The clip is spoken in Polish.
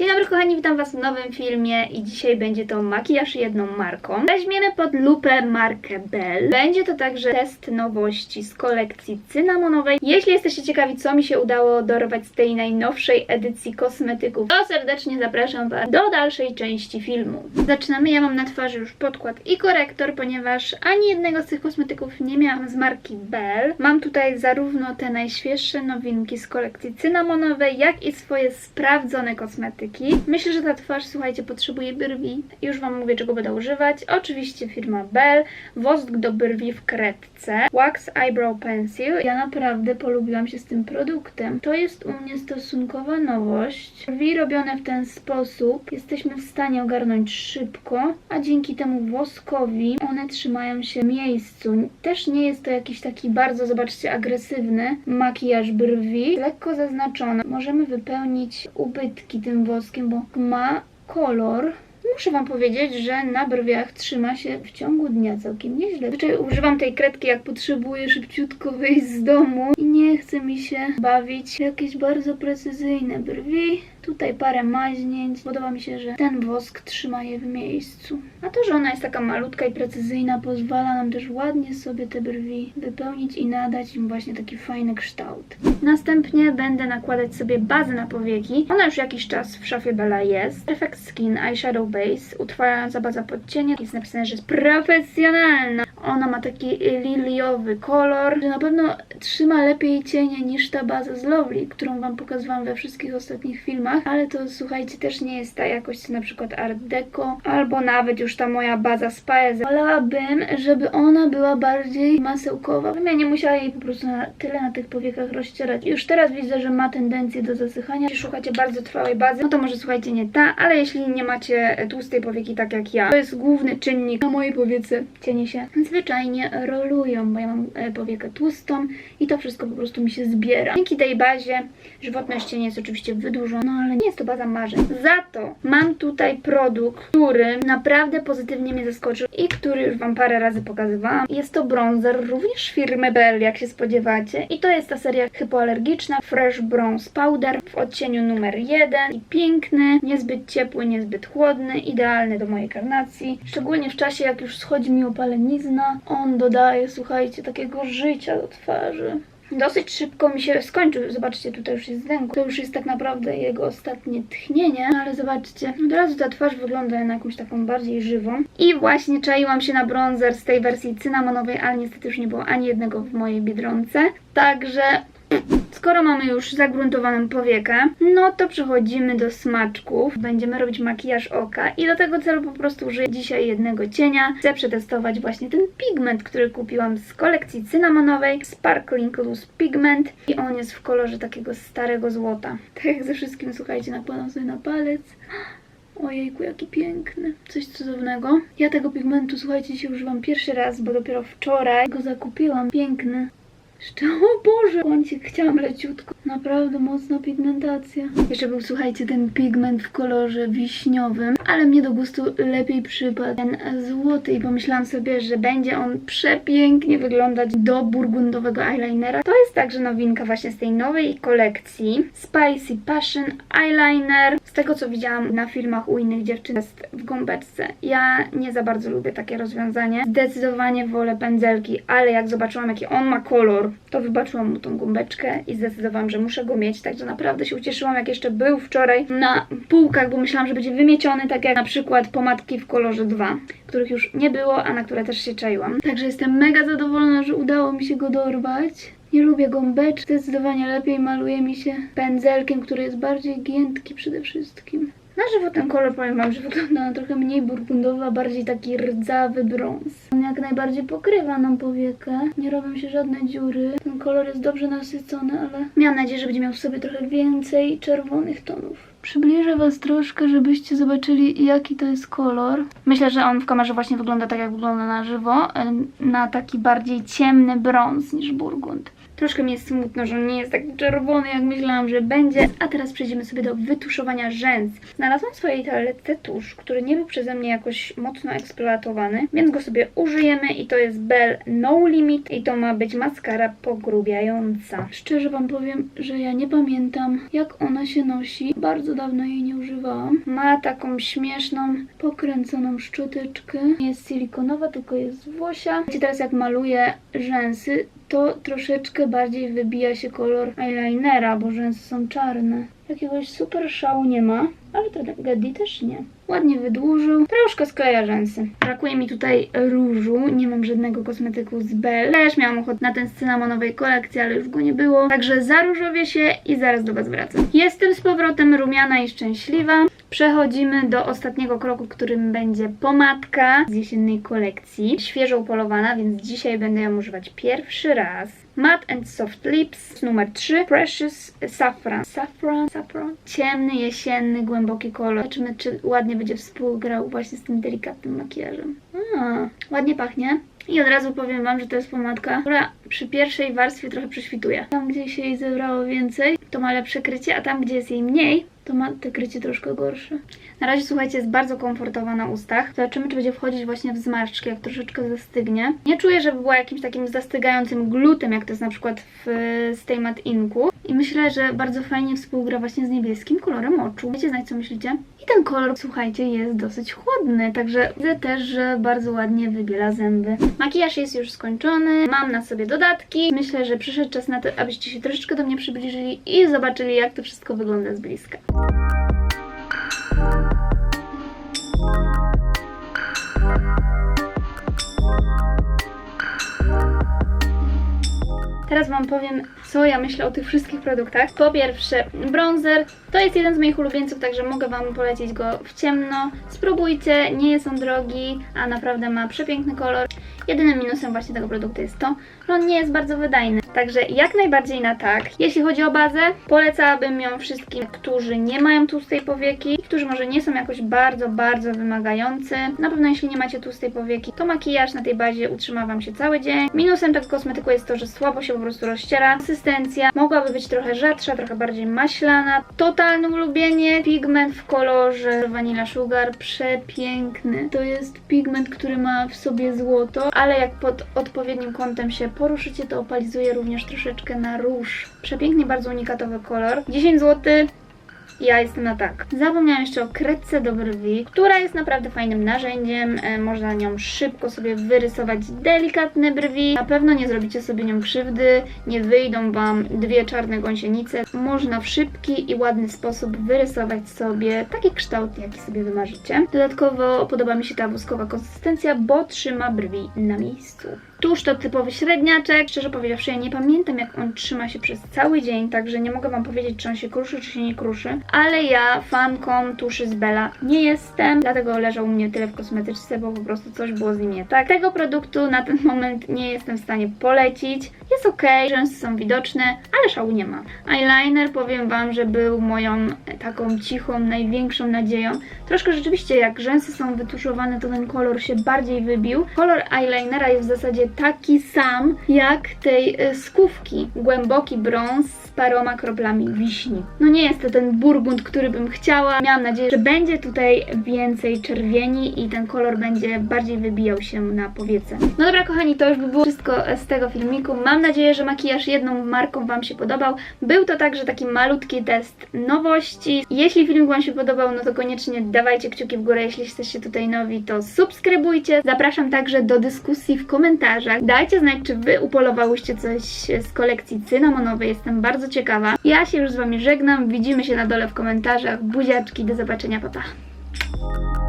Dzień dobry kochani, witam was w nowym filmie i dzisiaj będzie to makijaż jedną marką. Weźmiemy pod lupę markę Bell. Będzie to także test nowości z kolekcji cynamonowej. Jeśli jesteście ciekawi co mi się udało dorwać z tej najnowszej edycji kosmetyków, to serdecznie zapraszam was do dalszej części filmu. Zaczynamy, ja mam na twarzy już podkład i korektor, ponieważ ani jednego z tych kosmetyków nie miałam z marki Bell. Mam tutaj zarówno te najświeższe nowinki z kolekcji cynamonowej, jak i swoje sprawdzone kosmetyki. Myślę, że ta twarz, słuchajcie, potrzebuje brwi. Już Wam mówię, czego będę używać. Oczywiście firma Bell, wosk do brwi w kredce, Wax Eyebrow Pencil. Ja naprawdę polubiłam się z tym produktem. To jest u mnie stosunkowa nowość. Brwi robione w ten sposób jesteśmy w stanie ogarnąć szybko, a dzięki temu woskowi one trzymają się w miejscu. Też nie jest to jakiś taki bardzo, zobaczcie, agresywny makijaż brwi. Lekko zaznaczone. Możemy wypełnić ubytki tym woskiem, bo ma kolor. Muszę Wam powiedzieć, że na brwiach trzyma się w ciągu dnia całkiem nieźle. Zwyczaj używam tej kredki, jak potrzebuję szybciutko wyjść z domu i nie chce mi się bawić jakieś bardzo precyzyjne brwi. Tutaj parę maźnięć. Podoba mi się, że ten wosk trzyma je w miejscu. A to, że ona jest taka malutka i precyzyjna, pozwala nam też ładnie sobie te brwi wypełnić i nadać im właśnie taki fajny kształt. Następnie będę nakładać sobie bazę na powieki. Ona już jakiś czas w szafie Bella jest. Perfect Skin Eyeshadow Base, utrwalająca baza pod cienie. Jest napisane, że jest profesjonalna. Ona ma taki liliowy kolor, że na pewno trzyma lepiej cienie niż ta baza z Lovely, którą Wam pokazywałam we wszystkich ostatnich filmach. Ale to słuchajcie, też nie jest ta jakość na przykład Art Deco, albo nawet już ta moja baza z Paese. Wolałabym, żeby ona była bardziej masełkowa, żebym ja nie musiała jej po prostu na, tyle na tych powiekach rozcierać. Już teraz widzę, że ma tendencję do zasychania. Jeśli szukacie bardzo trwałej bazy, no to może słuchajcie nie ta, ale jeśli nie macie tłustej powieki tak jak ja, to jest główny czynnik na mojej powiece. Cienie się zwyczajnie rolują, bo ja mam e, powiekę tłustą i to wszystko po prostu mi się zbiera. Dzięki tej bazie żywotność cienia jest oczywiście wydłużona, ale nie jest to baza marzeń. Za to mam tutaj produkt, który naprawdę pozytywnie mnie zaskoczył i który już Wam parę razy pokazywałam. Jest to bronzer również firmy Bell, jak się spodziewacie. I to jest ta seria hypoalergiczna Fresh Bronze Powder w odcieniu numer 1. I piękny, niezbyt ciepły, niezbyt chłodny, idealny do mojej karnacji. Szczególnie w czasie, jak już schodzi mi opalenizna, on dodaje, słuchajcie, takiego życia do twarzy. Dosyć szybko mi się skończył. Zobaczcie, tutaj już jest zdęku. To już jest tak naprawdę jego ostatnie tchnienie, ale zobaczcie, od razu ta twarz wygląda na jakąś taką bardziej żywą. I właśnie czaiłam się na bronzer z tej wersji cynamonowej, ale niestety już nie było ani jednego w mojej Biedronce. Także Skoro mamy już zagruntowaną powiekę, no to przechodzimy do smaczków. Będziemy robić makijaż oka i do tego celu po prostu użyję dzisiaj jednego cienia. Chcę przetestować właśnie ten pigment, który kupiłam z kolekcji cynamonowej. Sparkling Loose Pigment i on jest w kolorze takiego starego złota. Tak jak ze wszystkim, słuchajcie, nakładam sobie na palec. Ojejku, jaki piękny. Coś cudownego. Ja tego pigmentu, słuchajcie, dzisiaj używam pierwszy raz, bo dopiero wczoraj go zakupiłam. Piękny. Jeszcze, o Boże, kącik chciałam leciutko. Naprawdę mocna pigmentacja. Jeszcze był, słuchajcie, ten pigment w kolorze wiśniowym, ale mnie do gustu lepiej przypadł ten złoty i pomyślałam sobie, że będzie on przepięknie wyglądać do burgundowego eyelinera. To jest także nowinka właśnie z tej nowej kolekcji. Spicy Passion Eyeliner. Z tego, co widziałam na filmach u innych dziewczyn, jest w gąbeczce. Ja nie za bardzo lubię takie rozwiązanie. Zdecydowanie wolę pędzelki, ale jak zobaczyłam, jaki on ma kolor, to wybaczyłam mu tą gąbeczkę i zdecydowałam, że muszę go mieć. Także naprawdę się ucieszyłam, jak jeszcze był wczoraj na półkach, bo myślałam, że będzie wymieciony, tak jak na przykład pomadki w kolorze 2, których już nie było, a na które też się czaiłam. Także jestem mega zadowolona, że udało mi się go dorwać. Nie lubię gąbeczek, zdecydowanie lepiej maluje mi się pędzelkiem, który jest bardziej giętki przede wszystkim. Na żywo ten kolor powiem wam, że wygląda na trochę mniej burgundowy, a bardziej taki rdzawy brąz. On jak najbardziej pokrywa nam powiekę, nie robią się żadne dziury. Ten kolor jest dobrze nasycony, ale miałam nadzieję, że będzie miał w sobie trochę więcej czerwonych tonów. Przybliżę Was troszkę, żebyście zobaczyli jaki to jest kolor. Myślę, że on w kamerze właśnie wygląda tak jak wygląda na żywo, na taki bardziej ciemny brąz niż burgund. Troszkę mi jest smutno, że on nie jest tak czerwony, jak myślałam, że będzie. A teraz przejdziemy sobie do wytuszowania rzęs. Znalazłam w swojej toalecie tusz, który nie był przeze mnie jakoś mocno eksploatowany, więc go sobie użyjemy i to jest Bell No Limit i to ma być maskara pogrubiająca. Szczerze wam powiem, że ja nie pamiętam jak ona się nosi. Bardzo dawno jej nie używałam. Ma taką śmieszną, pokręconą szczoteczkę. Nie jest silikonowa, tylko jest z włosia. Wiecie, teraz jak maluję rzęsy, to troszeczkę bardziej wybija się kolor eyelinera, bo rzęsy są czarne. Jakiegoś super szału nie ma, ale tragedii też nie. Ładnie wydłużył, troszkę skleja rzęsy. Brakuje mi tutaj różu, nie mam żadnego kosmetyku z Bell. Też miałam ochotę na ten z cynamonowej kolekcji, ale już go nie było. Także zaróżowię się i zaraz do Was wracam. Jestem z powrotem rumiana i szczęśliwa. Przechodzimy do ostatniego kroku, którym będzie pomadka z jesiennej kolekcji. Świeżo upolowana, więc dzisiaj będę ją używać pierwszy raz. Matte and Soft Lips numer 3 Precious Saffron. Saffron, saffron. Ciemny, jesienny, głęboki kolor. Zobaczymy, czy ładnie będzie współgrał właśnie z tym delikatnym makijażem. A, ładnie pachnie. I od razu powiem Wam, że to jest pomadka, która przy pierwszej warstwie trochę prześwituje. Tam, gdzie się jej zebrało więcej, to ma lepsze krycie, a tam, gdzie jest jej mniej, to ma te krycie troszkę gorsze. Na razie, słuchajcie, jest bardzo komfortowa na ustach. Zobaczymy, czy będzie wchodzić właśnie w zmarszczki, jak troszeczkę zastygnie. Nie czuję, żeby była jakimś takim zastygającym glutem, jak to jest na przykład w Stay Matte Inku. I myślę, że bardzo fajnie współgra właśnie z niebieskim kolorem oczu. Wiecie znać, co myślicie? I ten kolor, słuchajcie, jest dosyć chłodny, także widzę też, że bardzo ładnie wybiela zęby. Makijaż jest już skończony, mam na sobie dodatki. Myślę, że przyszedł czas na to, abyście się troszeczkę do mnie przybliżyli i zobaczyli, jak to wszystko wygląda z bliska. Teraz Wam powiem, co ja myślę o tych wszystkich produktach. Po pierwsze, bronzer to jest jeden z moich ulubieńców, także mogę Wam polecić go w ciemno. Spróbujcie, nie jest on drogi, a naprawdę ma przepiękny kolor. Jedynym minusem właśnie tego produktu jest to, że on nie jest bardzo wydajny. Także jak najbardziej na tak. Jeśli chodzi o bazę, polecałabym ją wszystkim, którzy nie mają tłustej powieki, którzy może nie są jakoś bardzo, bardzo wymagający. Na pewno jeśli nie macie tłustej powieki, to makijaż na tej bazie utrzyma Wam się cały dzień. Minusem tego kosmetyku jest to, że słabo się po prostu rozciera. Konsystencja mogłaby być trochę rzadsza, trochę bardziej maślana. Totalne ulubienie. Pigment w kolorze Vanilla Sugar. Przepiękny. To jest pigment, który ma w sobie złoto, ale jak pod odpowiednim kątem się poruszycie, to opalizuje również troszeczkę na róż. Przepięknie, bardzo unikatowy kolor. 10 zł. Ja jestem na tak. Zapomniałam jeszcze o kredce do brwi, która jest naprawdę fajnym narzędziem. E, można nią szybko sobie wyrysować delikatne brwi. Na pewno nie zrobicie sobie nią krzywdy, nie wyjdą Wam dwie czarne gąsienice. Można w szybki i ładny sposób wyrysować sobie taki kształt, jaki sobie wymarzycie. Dodatkowo podoba mi się ta woskowa konsystencja, bo trzyma brwi na miejscu. Tuż to typowy średniaczek. Szczerze powiedziawszy, ja nie pamiętam jak on trzyma się przez cały dzień, także nie mogę Wam powiedzieć, czy on się kruszy, czy się nie kruszy. Ale ja fanką tuszy z Bella nie jestem, dlatego leżał u mnie tyle w kosmetyczce, bo po prostu coś było z nim nie tak. Tego produktu na ten moment nie jestem w stanie polecić. Jest ok, rzęsy są widoczne, ale szału nie ma. Eyeliner powiem Wam, że był moją taką cichą, największą nadzieją. Troszkę rzeczywiście jak rzęsy są wytuszowane, to ten kolor się bardziej wybił. Kolor eyelinera jest w zasadzie taki sam jak tej e, skówki. Głęboki brąz z paroma kroplami wiśni. No nie jest to ten burgund, który bym chciała. Miałam nadzieję, że będzie tutaj więcej czerwieni i ten kolor będzie bardziej wybijał się na powiece. No dobra kochani, to już by było wszystko z tego filmiku. Mam nadzieję, że makijaż jedną marką Wam się podobał. Był to także taki malutki test nowości. Jeśli film Wam się podobał, no to koniecznie dawajcie kciuki w górę. Jeśli jesteście tutaj nowi, to subskrybujcie. Zapraszam także do dyskusji w komentarzach. Dajcie znać, czy Wy upolowałyście coś z kolekcji cynamonowej. Jestem bardzo ciekawa. Ja się już z Wami żegnam. Widzimy się na dole w komentarzach. Buziaczki, do zobaczenia, papa. Pa.